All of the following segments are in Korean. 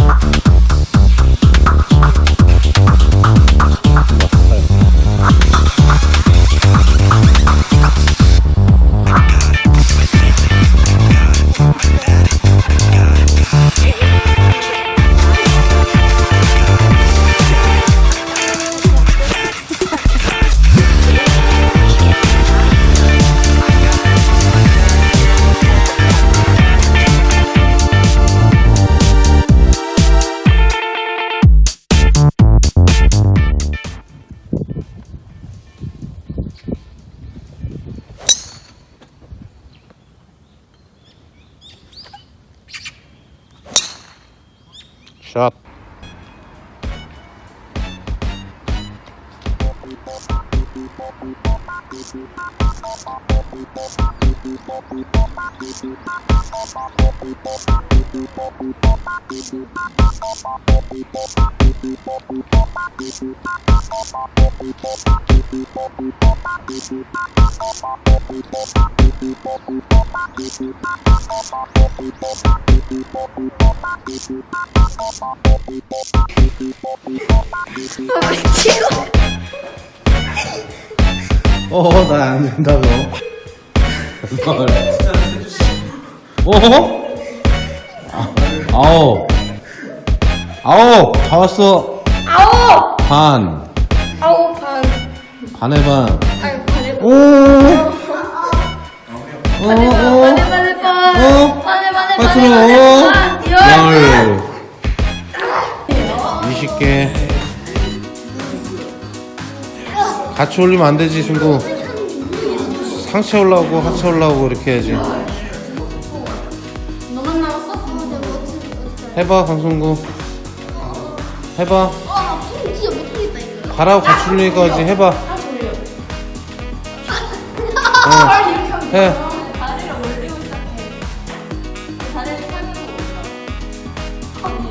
Thank Shot. 어, 나안 된다고. 널. 어? 아, 아홉. 아홉! 다 왔어. 아홉! 반. 아홉 반. 반에 반. 아니, 반에 반. 오! 어, 반에 반, 어, 반에 반에 반. 어? 반에 반에 반. 열. 열. 20개. 같이 올리면 안 되지, 친구. 상체 올라오고 하체 올라오고 이렇게 해야지. 너만 남았어? 해봐, 강승구. 해봐. 아, 손 진짜 못하겠다, 이거. 가라고 같이 올리니까 이제 해봐. 어. 해. 다리를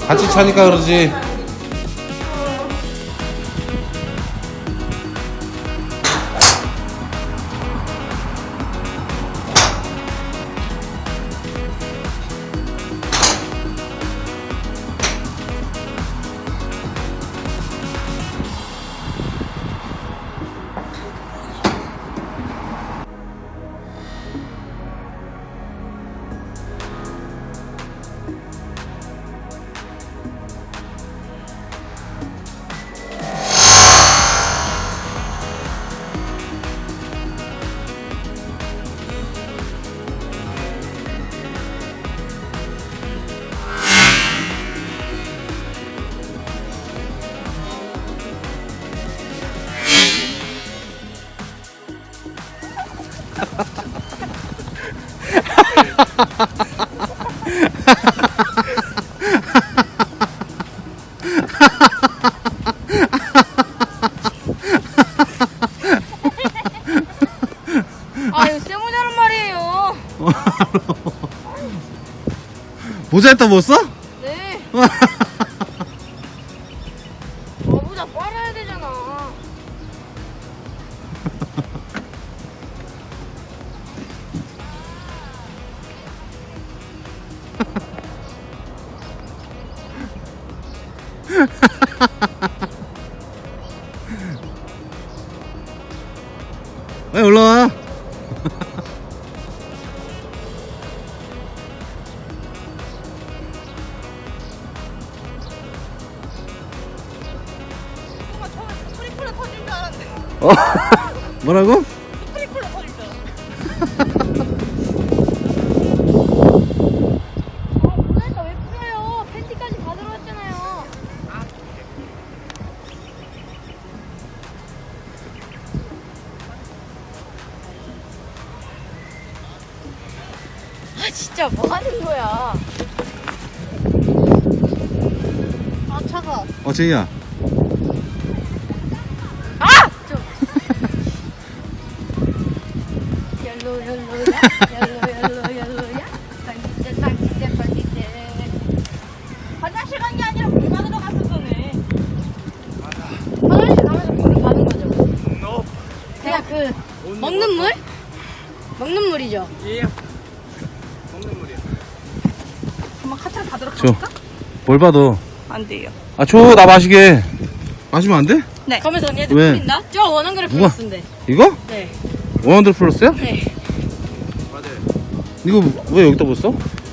같이 차니까 그러지. 아, 이거 세모자란 말이에요. 모자에다 뭐 써? 네. 빨리 올라와. 스프링클러 터질 줄 알았는데 어? 뭐라고? 진짜 뭐 하는 거야? 아 차가 어, 쟁이야. 아! 좀. 옐로 옐로야 옐로 옐로 옐로야 반디제 반디제 반디제 화장실 간 게 아니라 물 받으러 갔었잖아 화장실 가면서 물을 받은 거죠? 제가 그 먹는 물? 먹는 물이죠? 예. 받으러 줘. 갈까? 뭘 받아? 안 돼요. 아, 줘. 나 마시게. 마시면 안 돼? 네. 가면서 언니한테 왜? 뿌린다? 저 원한 그릇 누가? 플러스인데. 이거? 네. 원원들 플러스야? 네. 이거 왜 여기다 못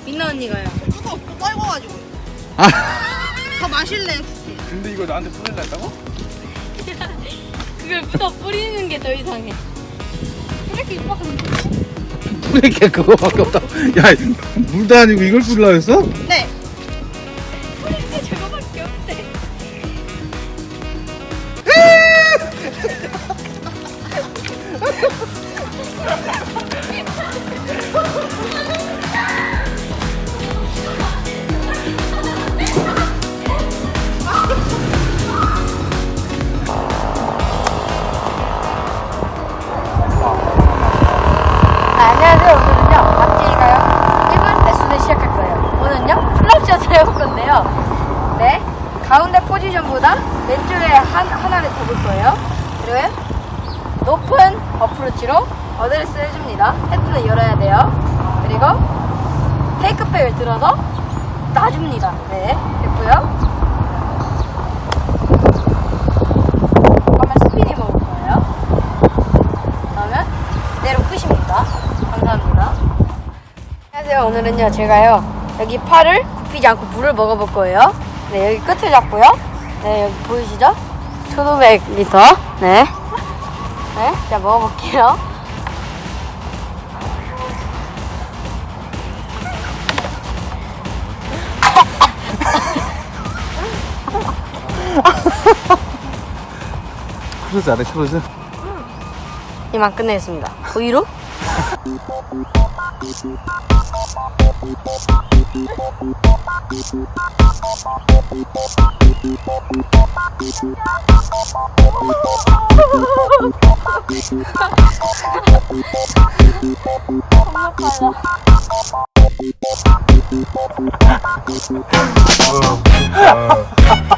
민나 언니가요. 뚜껑 없고 떨궈가지고. 아, 더 마실래? 근데 이거 나한테 뿌릴라 했다고? 그걸 묻어 뿌리는 게 더 이상해. 이렇게 이뻐서 뿌리게 그거밖에 없다. 야, 물도 아니고 이걸 뿌리려고 했어? 네. 그리고 높은 어프로치로 어드레스를 해줍니다. 헤드는 열어야 돼요. 그리고 테이크백을 들어서 놔줍니다. 네. 됐고요. 그러면 스피디 먹을 거예요. 그러면 내로 끝입니다. 감사합니다. 안녕하세요. 오늘은요, 제가요, 여기 팔을 굽히지 않고 물을 먹어볼 거예요. 네, 여기 끝을 잡고요. 네, 여기 보이시죠? 1500리터. 네. 네, 자, 먹어볼게요. 크루즈 안 해, 크루즈? 이만 끝내겠습니다. 보이로? Oh,